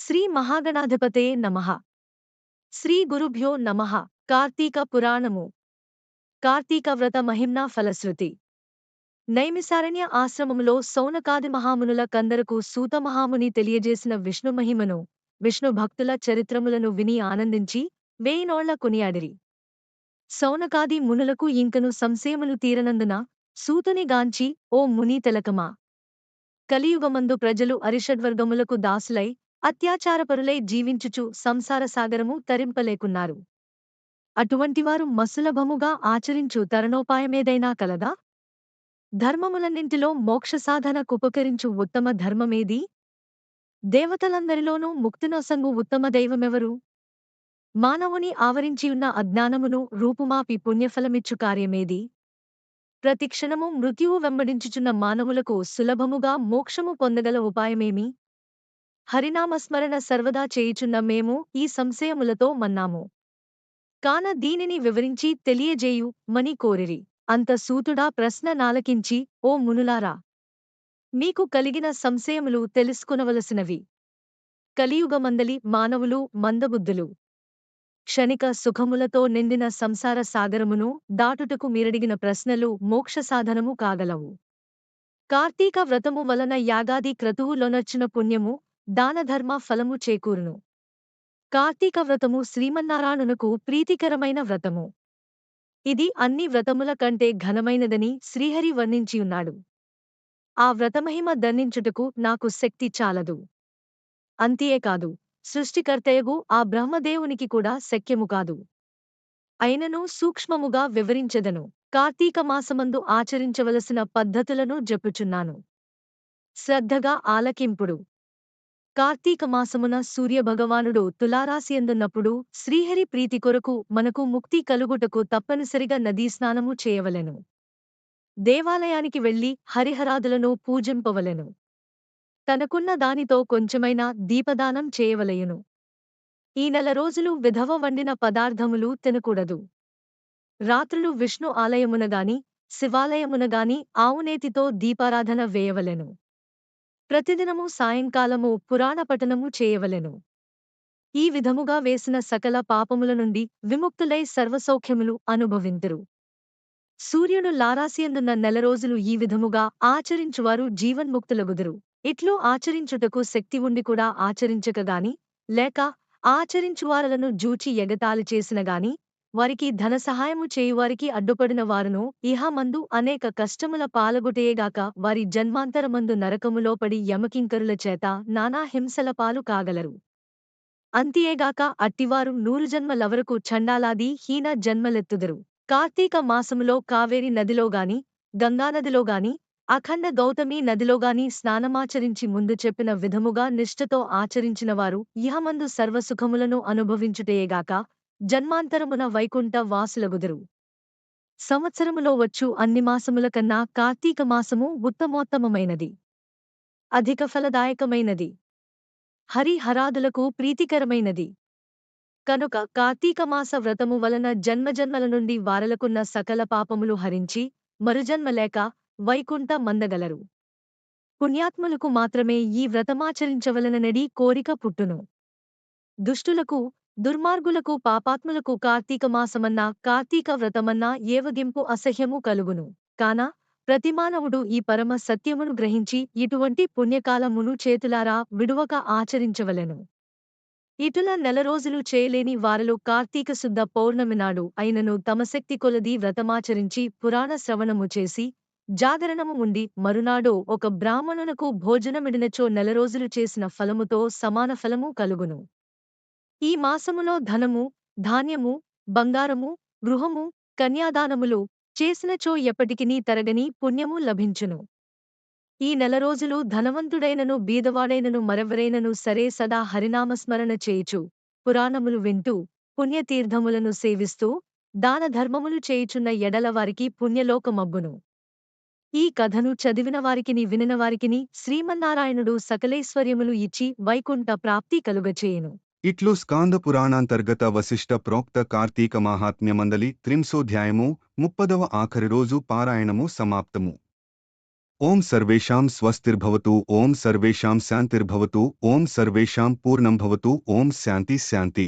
శ్రీ మహాగణాధిపతే నమః. శ్రీ గురుభ్యో నమః. కార్తీక పురాణము. కార్తీక వ్రత మహిమ్నా ఫలశ్రుతి. నైమిసారణ్య ఆశ్రమములో సౌనకాది మహామునుల కందరకు సూత మహాముని తెలియజేసిన విష్ణు మహిమను విష్ణు భక్తుల చరిత్రములను విని ఆనందించి వేయినోళ్ళ కొనియాడిరి. సౌనకాది మునులకు ఇంకను సంశయములు తీరనందున సూతుని గాంచి ఓ ముని తెలకమా. కలియుగమందు ప్రజలు అరిషడ్వర్గములకు దాసులై అత్యాచారపరులై జీవించుచు సంసార సాగరము తరింపలేకున్నారు. అటువంటివారు మసులభముగా ఆచరించు తరణోపాయమేదైనా కలదా? ధర్మములన్నింటిలో మోక్ష సాధనకుపకరించు ఉత్తమ ధర్మమేది? దేవతలందరిలోనూ ముక్తినొసంగు ఉత్తమ దైవమెవరు? మానవుని ఆవరించియున్న అజ్ఞానమును రూపుమాపి పుణ్యఫలమిచ్చు కార్యమేది? ప్రతిక్షణము మృత్యువు వెంబడించుచున్న మానవులకు సులభముగా మోక్షము పొందగల ఉపాయమేమి? హరినామస్మరణ సర్వదా చేయుచున్న మేము ఈ సంశయములతో మన్నాము. కాన దీనిని వివరించి తెలియజేయు మని కోరిరి. అంత సూతుడా ప్రశ్న నాలకించి ఓ మునులారా! మీకు కలిగిన సంశయములు తెలుసుకునవలసినవి. కలియుగమందలి మానవులు మందబుద్ధులు. క్షణిక సుఖములతో నిండిన సంసార సాగరమును దాటుటకు మీరడిగిన ప్రశ్నలు మోక్ష సాధనము కాగలవు. కార్తీక వ్రతము వలన యాగాది క్రతువులొనర్చిన పుణ్యము దానధర్మ ఫలము చేకూరును. కార్తీక వ్రతము శ్రీమన్నారాయణునకు ప్రీతికరమైన వ్రతము. ఇది అన్ని వ్రతముల కంటే ఘనమైనదని శ్రీహరి వర్ణించియున్నాడు ఆ వ్రతమహిమ దండించుటకు నాకు శక్తి చాలదు. అంతేకాదు సృష్టికర్తయగు ఆ బ్రహ్మదేవునికి కూడా శక్యము కాదు. అయినను సూక్ష్మముగా వివరించెదను. కార్తీక మాసమందు ఆచరించవలసిన పద్ధతులను జపుచున్నాను. శ్రద్ధగా ఆలకింపుడు. కార్తీక మాసమున సూర్యభగవానుడు తులారాశియందున్నప్పుడు శ్రీహరి ప్రీతి కొరకు మనకు ముక్తి కలుగుటకు తప్పనిసరిగా నదీ స్నానము చేయవలెను. దేవాలయానికి వెళ్ళి హరిహరాదులను పూజింపవలెను. తనకున్న దానితో కొంచెమైనా దీపదానం చేయవలయును ఈ నెల రోజులు విధవ వండిన పదార్థములు తినకూడదు. రాత్రులు విష్ణు ఆలయమునగాని శివాలయమునగాని ఆవునేతితో దీపారాధన వేయవలెను. ప్రతిదినము సాయంకాలము పురాణ పఠనము చేయవలెను. ఈ విధముగా వేసిన సకల పాపముల నుండి విముక్తులై సర్వసౌఖ్యములు అనుభవింతురు. సూర్యుడు లారాసియందున్న నెల రోజులు ఈ విధముగా ఆచరించువారు జీవన్ముక్తులగుదురు. ఇట్లు ఆచరించుటకు శక్తి ఉండి కూడా ఆచరించకగాని లేక ఆచరించువారలను జూచి ఎగతాళి చేసినగాని వారికి ధన సహాయము చేయువారికి అడ్డుపడిన వారును ఇహమందు అనేక కష్టముల పాలగుటయేగాక వారి జన్మాంతరమందు నరకములో పడి యమకింకరుల చేత నానా హింసల పాలు కాగలరు. అంతియేగాక అట్టివారు నూరు జన్మలవరకు చండాలాది హీన జన్మలెత్తుదరు. కార్తీక మాసములో కావేరి నదిలోగాని గంగానదిలోగాని అఖండ గౌతమి నదిలోగాని స్నానమాచరించి ముందు చెప్పిన విధముగా నిష్ఠతో ఆచరించినవారు ఇహమందు సర్వసుఖములను అనుభవించుటయేగాక జన్మాంతరమున వైకుంఠ వాసులగుదురు. సంవత్సరములో వచ్చు అన్ని మాసముల కన్నా కార్తీక మాసము ఉత్తమోత్తమమైనది. అధిక ఫలదాయకమైనది. హరిహరాదులకు ప్రీతికరమైనది. కనుక కార్తీకమాస వ్రతము వలన జన్మజన్మల నుండి వారలకున్న సకల పాపములు హరించి మరుజన్మలేక వైకుంఠ మందగలరు. పుణ్యాత్ములకు మాత్రమే ఈ వ్రతమాచరించవలననడి కోరిక పుట్టును. దుష్టులకు దుర్మార్గులకు పాపాత్ములకు కార్తీక మాసమన్నా కార్తీక వ్రతమన్నా ఏవగింపు అసహ్యము కలుగును. కాన ప్రతిమానవుడు ఈ పరమ సత్యమును గ్రహించి ఇటువంటి పుణ్యకాలమును చేతులారా విడువక ఆచరించవలెను. ఇటుల నెల రోజులు చేయలేని వారిలో కార్తీక శుద్ధ పౌర్ణమి నాడు అయినను తమ శక్తి కొలది వ్రతమాచరించి పురాణ శ్రవణము చేసి జాగరణము ఉండి మరునాడు ఒక బ్రాహ్మణునకు భోజనమిడినచో నెల రోజులు చేసిన ఫలముతో సమాన ఫలము కలుగును. ఈ మాసములో ధనము ధాన్యము బంగారము గృహము కన్యాదానములు చేసినచో ఎప్పటికినీ తరగని పుణ్యము లభించును. ఈ నెల రోజులు ధనవంతుడైనను బీదవాడైనను మరెవరైనను సరే సదా హరినామస్మరణ చేయుచు పురాణములు వింటూ పుణ్యతీర్థములను సేవిస్తూ దాన ధర్మములు చేయుచున్న ఎడల వారికి పుణ్యలోకమబ్బును. ఈ కథను చదివిన వారికిని వినిన వారికిని శ్రీమన్నారాయణుడు సకలైశ్వర్యములు ఇచ్చి వైకుంఠ ప్రాప్తి కలుగచేయును. ఇట్లు స్కాంద పురాణాంతర్గత వశిష్ట ప్రోక్త కార్తీక మాహాత్మ్యమందలి త్రింశోధ్యాయము ముప్పదవ ఆఖరి రోజు పారాయణము సమాప్తము ఓం సర్వేషాం స్వస్తిర్భవతు ఓం సర్వేషాం శాంతిర్భవతు ఓం సర్వేషాం పూర్ణం భవతు ఓం శాంతి శాంతి